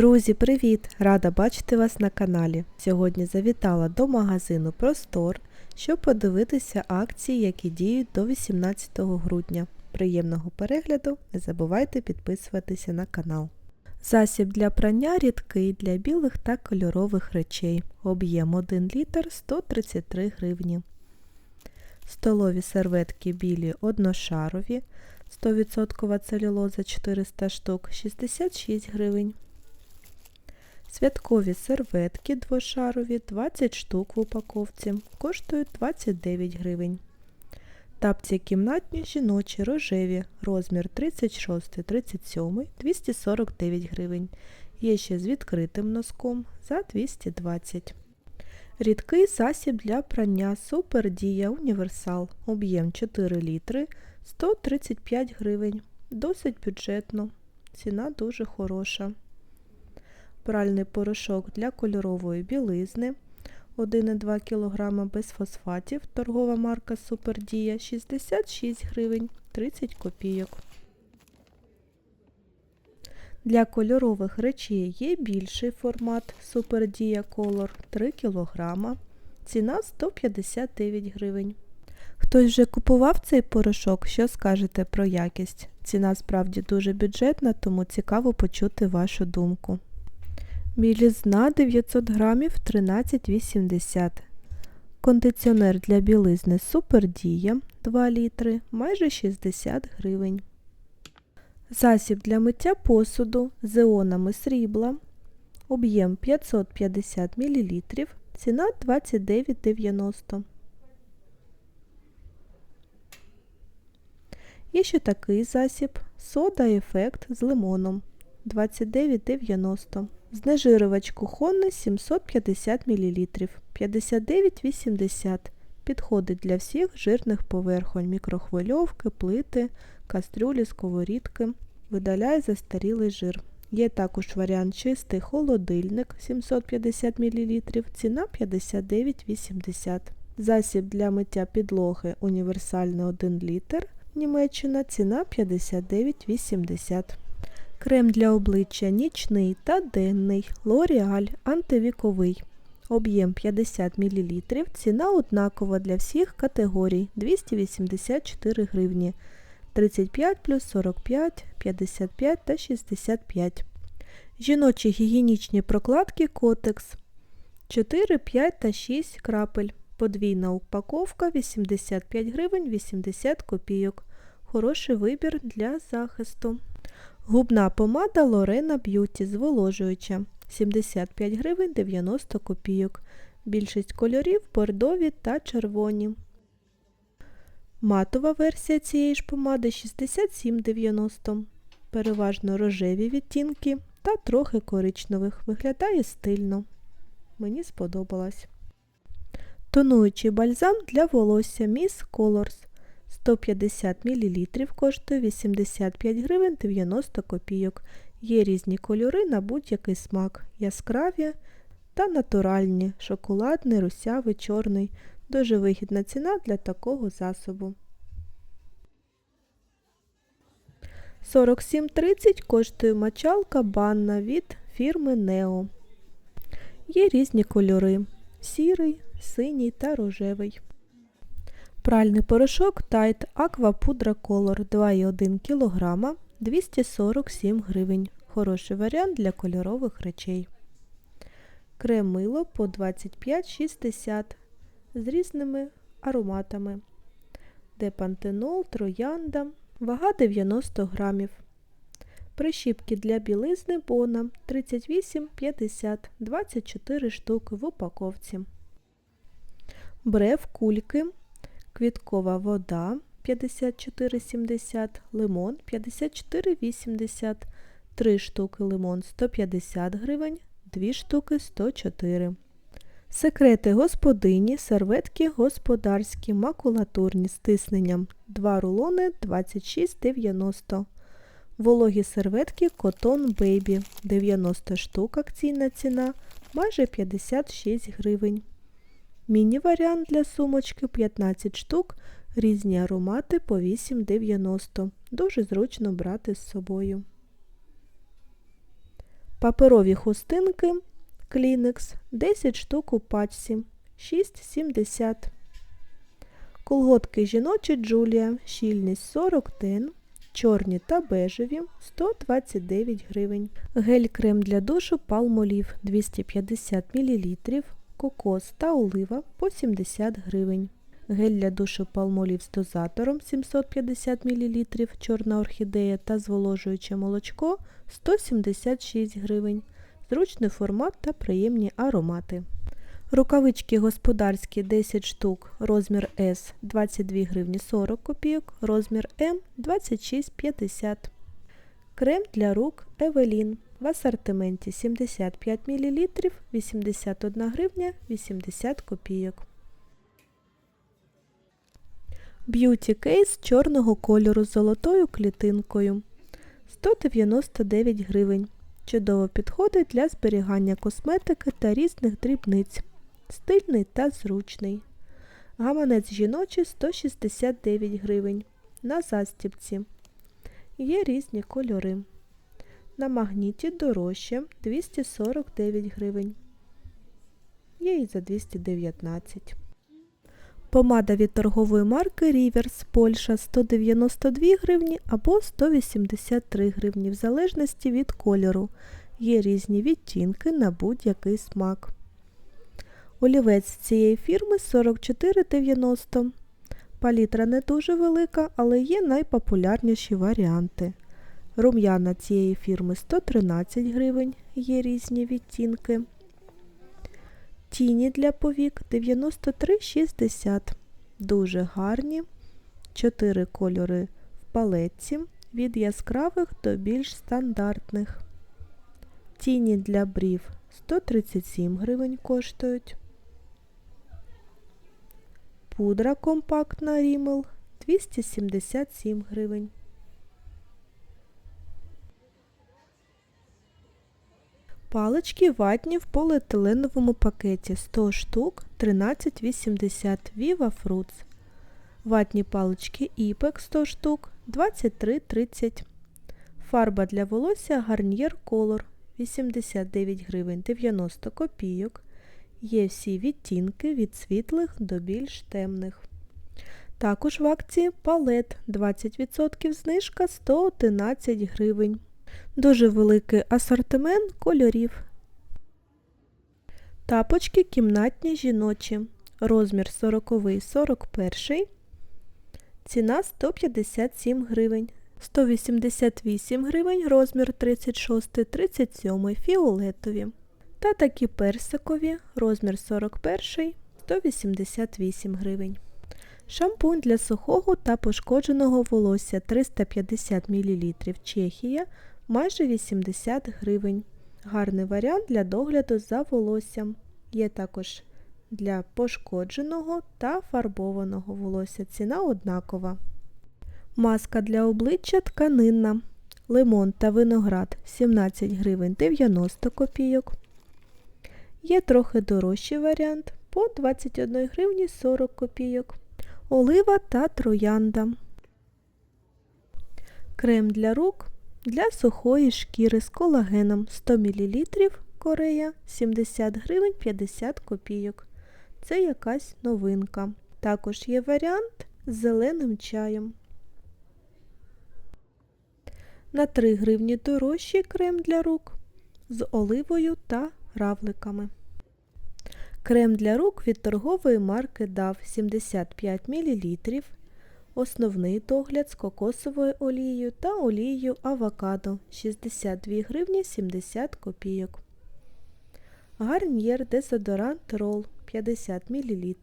Друзі, привіт! Рада бачити вас на каналі. Сьогодні завітала до магазину Простор, щоб подивитися акції, які діють до 18 грудня. Приємного перегляду! Не забувайте підписуватися на канал. Засіб для прання рідкий для білих та кольорових речей. Об'єм 1 літр 133 гривні. Столові серветки білі одношарові, 100% целюлоза 400 штук 66 гривень. Святкові серветки двошарові 20 штук в упаковці, коштують 29 гривень. Тапці кімнатні жіночі рожеві, розмір 36-37 249 гривень. Є ще з відкритим носком за 220 Рідкий засіб для прання Супердія Універсал. Об'єм 4 літри 135 гривень. Досить бюджетно. Ціна дуже хороша. Пральний порошок для кольорової білизни 1,2 кг без фосфатів. Торгова марка Супердія 66 гривень 30 копійок. Для кольорових речей є більший формат Супердія Color 3 кг. Ціна 159 гривень. Хтось вже купував цей порошок, що скажете про якість? Ціна справді дуже бюджетна, тому цікаво почути вашу думку. Білізна 900 грамів 13,80 Кондиціонер для білизни Супердія 2 літри, майже 60 гривень. Засіб для миття посуду з іонами срібла. Об'єм 550 мл. Ціна 29,90. Є ще такий засіб сода ефект з лимоном 29,90. Знежирювач кухонний 750 мл 59,80 Підходить для всіх жирних поверхонь, мікрохвильовки, плити, кастрюлі, сковорідки. Видаляє застарілий жир. Є також варіант чистий холодильник 750 мл, ціна 59,80 Засіб для миття підлоги універсальний 1 літр. Німеччина ціна 59,80 Крем для обличчя нічний та денний L'Oreal антивіковий. Об'єм 50 мл. Ціна однакова для всіх категорій 284 гривні. 35 плюс 45, 55 та 65. Жіночі гігієнічні прокладки Котекс 4, 5 та 6 крапель. Подвійна упаковка 85 гривень 80 копійок. Хороший вибір для захисту. Губна помада Лорена Б'юті зволожуюча 75 гривень 90 копійок. Більшість кольорів бордові та червоні. Матова версія цієї ж помади 67,90. Переважно рожеві відтінки та трохи коричневих. Виглядає стильно. Мені сподобалось. Тонуючий бальзам для волосся Miss Colors 150 мл коштує 85 гривень 90 копійок. Є різні кольори на будь-який смак, яскраві та натуральні, шоколадний, русявий, чорний. Дуже вигідна ціна для такого засобу. 47,30 коштує мочалка банна від фірми Neo. Є різні кольори сірий, синій та рожевий. Пральний порошок Tide Aqua Pudra Color 2,1 кг 247 гривень. Хороший варіант для кольорових речей. Крем мило по 25,60 з різними ароматами. Депантенол, троянда, вага 90 грамів. Прищіпки для білизни Бона 38,50 24 штуки в упаковці. Брев кульки квіткова вода 54,70, лимон 54,80, 3 штуки лимон 150 гривень, 2 штуки 104 Секрети господині, серветки господарські, макулатурні з тисненням 2 рулони 26,90 Вологі серветки Cotton Baby 90 штук акційна ціна майже 56 гривень. Міні-варіант для сумочки 15 штук, різні аромати по 8,90. Дуже зручно брати з собою. Паперові хустинки Kleenex 10 штук у пачці 6,70. Колготки жіночі Джулія, щільність 40 тен, чорні та бежеві 129 гривень. Гель крем для душу Palmolive 250 мл, кокос та олива по 70 гривень. Гель для душу Palmolive з дозатором 750 мл, чорна орхідея та зволожуюче молочко 176 гривень. Зручний формат та приємні аромати. Рукавички господарські 10 штук, розмір S 22 гривні 40 копійок, розмір М 26,50. Крем для рук Евелін в асортименті 75 мл 81 гривня 80 копійок. Б'юті кейс чорного кольору з золотою клітинкою 199 гривень. Чудово підходить для зберігання косметики та різних дрібниць. Стильний та зручний. Гаманець жіночий 169 гривень. На застібці. Є різні кольори. На магніті дорожче 249 гривень. Є і за 219. Помада від торгової марки Rivers Польща 192 гривні або 183 гривні в залежності від кольору. Є різні відтінки на будь-який смак. Олівець цієї фірми 44,90. Палітра не дуже велика, але є найпопулярніші варіанти. Рум'яна цієї фірми 113 гривень, є різні відтінки. Тіні для повік 93,60. Дуже гарні. 4 кольори в палетці від яскравих до більш стандартних. Тіні для брів 137 гривень коштують. Пудра компактна Рімел 277 гривень. Палички ватні в поліетиленовому пакеті 100 штук 13,80 Viva Fruits. Ватні палички Іпек 100 штук 23,30. Фарба для волосся Garnier Color 89 гривень 90 копійок. Є всі відтінки від світлих до більш темних. Також в акції палет 20% знижка 111 гривень. Дуже великий асортимент кольорів. Тапочки кімнатні жіночі. Розмір 40-41. Ціна 157 гривень. 188 гривень, розмір 36-37 фіолетові. Та такі персикові, розмір 41, 188 гривень. Шампунь для сухого та пошкодженого волосся 350 мл Чехія майже 80 гривень. Гарний варіант для догляду за волоссям. Є також для пошкодженого та фарбованого волосся. Ціна однакова. Маска для обличчя тканинна. Лимон та виноград 17 гривень 90 копійок. Є трохи дорожчий варіант по 21 гривні 40 копійок. Олива та троянда. Крем для рук для сухої шкіри з колагеном 100 мл Корея 70 гривень 50 копійок. Це якась новинка. Також є варіант з зеленим чаєм. На 3 гривні дорожчий крем для рук з оливою та равликами. Крем для рук від торгової марки DAV 75 мл. Основний догляд з кокосовою олією та олією авокадо 62 гривні 70 копійок. Гарнір дезодорант рол 50 мл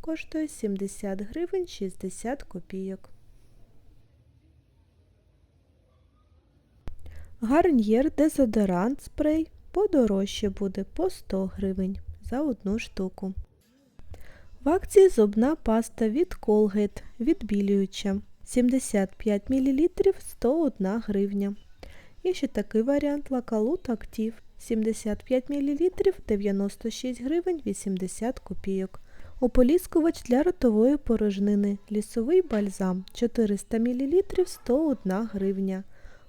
коштує 70 гривень 60 копійок. Гарнір дезодорант спрей подорожче буде по 100 гривень за одну штуку. В акції зубна паста від Colgate відбілююча 75 мл 101 гривня. Є ще такий варіант Лакалут Актив 75 мл 96 гривень 80 копійок. Ополіскувач для ротової порожнини. Лісовий бальзам 400 мл 101 гривня.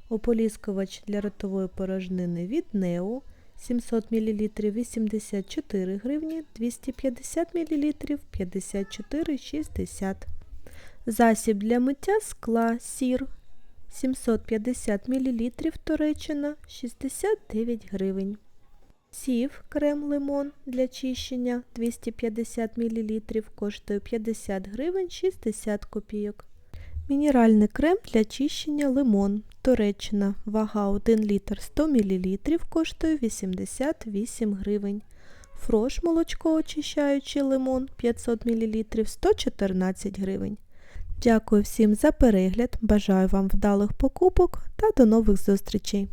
Ополіскувач для ротової порожнини від Нео 700 мл 84 гривні, 250 мл 54,60. Засіб для миття скла сір 750 мл Туреччина 69 гривень. Сів крем лимон для чищення 250 мл коштує 50 гривень 60 копійок. Мінеральний крем для чищення лимон Туреччина. Вага 1 літр 100 мл коштує 88 гривень. Фрош молочко очищаючий лимон 500 мл 114 гривень. Дякую всім за перегляд. Бажаю вам вдалих покупок та до нових зустрічей!